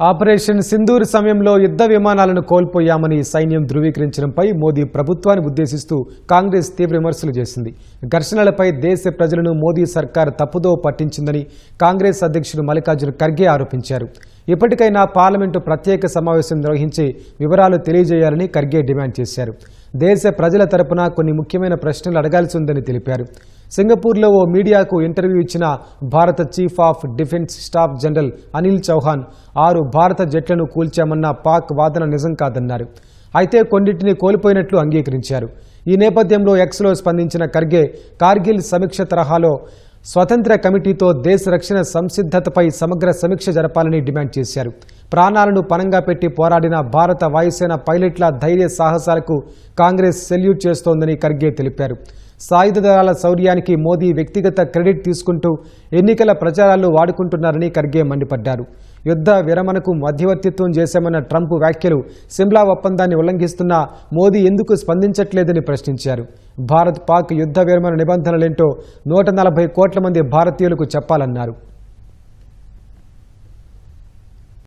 Operation Sindoor సమయంలో యుద్ధ విమానాలను కోల్పోయామని సైన్యం ధృవీకరించడంపై మోదీ ప్రభుత్వాన్ని ఉద్దేశిస్తూ కాంగ్రెస్ తీవ్ర విమర్శలు చేసింది. ఘర్షణలపై దేశ ప్రజలను మోదీ సర్కార్ తప్పుదో పట్టించిందని కాంగ్రెస్ అధ్యక్షుడు మల్లికార్జున ఖర్గే ఆరోపించారు. ఇప్పటికైనా పార్లమెంటు ప్రత్యేక సమావేశం నిర్వహించి వివరాలు తెలియజేయాలని ఖర్గే డిమాండ్ చేశారు. దేశ ప్రజల తరపున కొన్ని ముఖ్యమైన ప్రశ్నలు అడగాల్సి ఉందని తెలిపారు. సింగపూర్లో ఓ మీడియాకు ఇంటర్వ్యూ ఇచ్చిన భారత chief of defence staff general Anil Chauhan ఆరు భారత జట్లను కూల్చామన్న పాక్ వాదన నిజం కాదన్నారు. అయితే కొన్నింటిని కోల్పోయినట్లు అంగీకరించారు. ఈ నేపథ్యంలో ఎక్స్లో స్పందించిన ఖర్గే కార్గిల్ సమీక్ష తరహాలో స్వతంత్ర కమిటీతో దేశ రక్షణ సంసిద్ధతపై సమగ్ర సమీక్ష జరపాలని డిమాండ్ చేశారు. ప్రాణాలను పనంగా పెట్టి పోరాడిన భారత వాయుసేన పైలట్ల ధైర్య సాహసాలకు కాంగ్రెస్ సెల్యూట్ చేస్తోందని ఖర్గే తెలిపారు. సాయుధ దళాల శౌర్యానికి మోదీ వ్యక్తిగత క్రెడిట్ తీసుకుంటూ ఎన్నికల ప్రచారాల్లో వాడుకుంటున్నారని ఖర్గే మండిపడ్డారు. యుద్ధ విరమణకు మధ్యవర్తిత్వం చేశామన్న ట్రంప్ వ్యాఖ్యలు సిమ్లా ఒప్పందాన్ని ఉల్లంఘిస్తున్నా మోదీ ఎందుకు స్పందించట్లేదని ప్రశ్నించారు. భారత్ పాక్ యుద్ధ విరమణ నిబంధనలేంటో నూట నలభై కోట్ల మంది భారతీయులకు చెప్పాలన్నారు.